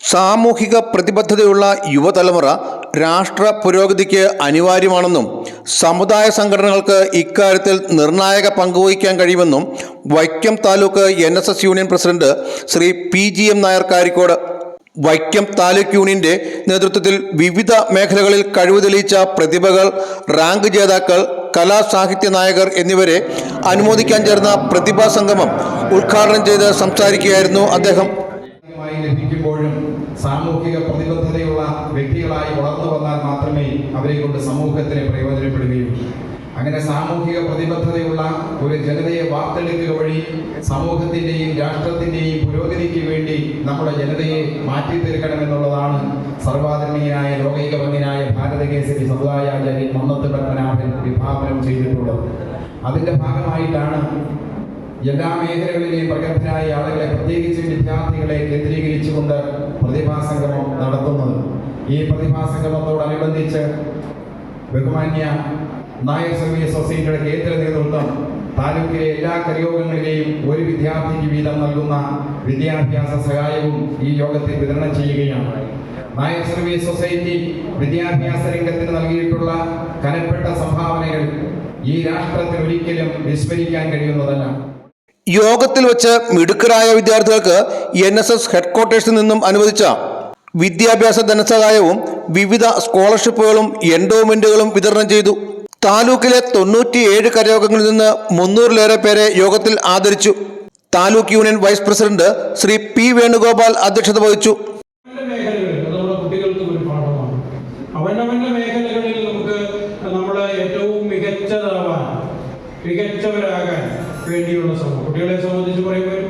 സാമൂഹിക പ്രതിബദ്ധതയുള്ള യുവതലമുറ രാഷ്ട്ര പുരോഗതിക്ക് അനിവാര്യമാണെന്നും സമുദായ സംഘടനകൾക്ക് ഇക്കാര്യത്തിൽ നിർണായക പങ്കുവഹിക്കാൻ കഴിയുമെന്നും Vaikom taluk N S S union president Shri P G M Nair Karikode Vaikom taluk യൂണിയന്റെ നേതൃത്വത്തിൽ വിവിധ മേഖലകളിൽ കഴിവ് തെളിയിച്ച പ്രതിഭകൾ റാങ്ക് ജേതാക്കൾ കലാസാഹിത്യ നായകർ എന്നിവരെ അനുമോദിക്കാൻ ചേർന്ന പ്രതിഭാ സംഗമം ഉദ്ഘാടനം ചെയ്ത് സംസാരിക്കുകയായിരുന്നു അദ്ദേഹം. സാമൂഹിക പ്രതിബദ്ധതയുള്ള വ്യക്തികളായി വളർന്നു വന്നാൽ മാത്രമേ അവരെ കൊണ്ട് സമൂഹത്തിന് പ്രയോജനപ്പെടുകയുള്ളൂ. അങ്ങനെ സാമൂഹിക പ്രതിബദ്ധതയുള്ള ഒരു ജനതയെ വാർത്തെടുക്കുക വഴി സമൂഹത്തിന്റെയും രാഷ്ട്രത്തിന്റെയും പുരോഗതിക്ക് വേണ്ടി നമ്മുടെ ജനതയെ മാറ്റി തീർക്കണമെന്നുള്ളതാണ് സർവാദരണീയനായ ലോകൈകവന്യനായ ഭാരതകേസരി സമുദായാചാര്യൻ മന്നത്ത് പത്മനാഭൻ വിഭാവനം ചെയ്തിട്ടുള്ളത്. അതിന്റെ ഭാഗമായിട്ടാണ് എല്ലാ മേഖലകളിലെയും പ്രഗത്ഭരായ ആളുകളെ പ്രത്യേകിച്ച് വിദ്യാർത്ഥികളെ കേന്ദ്രീകരിച്ചുകൊണ്ട് പ്രതിഭാസംഗമം നടത്തുന്നത്. ഈ പ്രതിഭാസംഗമത്തോടനുബന്ധിച്ച് ബഹുമാന്യ നായർ സർവീസ് സൊസൈറ്റിയുടെ കേന്ദ്ര നേതൃത്വം താലൂക്കിലെ എല്ലാ കരയോഗങ്ങളിലെയും ഒരു വിദ്യാർത്ഥിക്ക് വീതം നൽകുന്ന വിദ്യാഭ്യാസ സഹായവും ഈ യോഗത്തിൽ വിതരണം ചെയ്യുകയാണ്. നായർ സർവീസ് സൊസൈറ്റി വിദ്യാഭ്യാസ രംഗത്തിന് നൽകിയിട്ടുള്ള കനപ്പെട്ട സംഭാവനകൾ ഈ രാഷ്ട്രത്തിന് ഒരിക്കലും വിസ്മരിക്കാൻ കഴിയുന്നതല്ല. യോഗത്തിൽ വെച്ച് മിടുക്കരായ വിദ്യാർത്ഥികൾക്ക് എൻ എസ് എസ് ഹെഡ്ക്വാർട്ടേഴ്സിൽ നിന്നും അനുവദിച്ച വിദ്യാഭ്യാസ ധനസഹായവും വിവിധ സ്കോളർഷിപ്പുകളും എൻഡോമെന്റുകളും വിതരണം ചെയ്തു. താലൂക്കിലെ തൊണ്ണൂറ്റിയേഴ് കരയോഗങ്ങളിൽ നിന്ന് മുന്നൂറിലേറെ പേരെ യോഗത്തിൽ ആദരിച്ചു. Taluk union vice president Shri P Venugopal അധ്യക്ഷത വഹിച്ചു. നമുക്ക് ഏറ്റവും മികച്ചവരാകാൻ വേണ്ടിയുള്ള ശ്രമം. കുട്ടികളെ സംബന്ധിച്ച് പറയുമ്പോൾ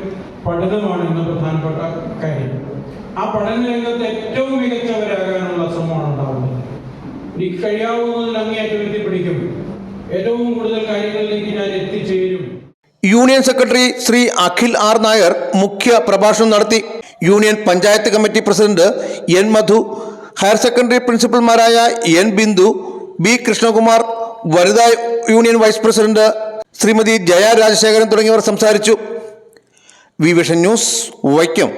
പഠനമാണ് ഇന്ന് പ്രധാനപ്പെട്ട കാര്യം. ആ പഠന രംഗത്ത് ഏറ്റവും മികച്ചവരാകാനുള്ള ശ്രമമാണ് ഉണ്ടാവുന്നത്. എനിക്ക് കഴിയാവുന്നതിൽ അങ്ങേയറ്റം എത്തിപ്പിടിക്കും. ഏറ്റവും കൂടുതൽ കാര്യങ്ങളിലേക്ക് ഞാൻ എത്തിച്ചേരും. Union secretary Shri Akhil R Nair മുഖ്യ പ്രഭാഷണം നടത്തി. Union panchayat committee president N Madhu higher secondary പ്രിൻസിപ്പൽമാരായ N Bindu B Krishnakumar വനിതാ union vice president Shrimati Jaya Rajasekharan തുടങ്ങിയവർ സംസാരിച്ചു. V vision news Vaikom.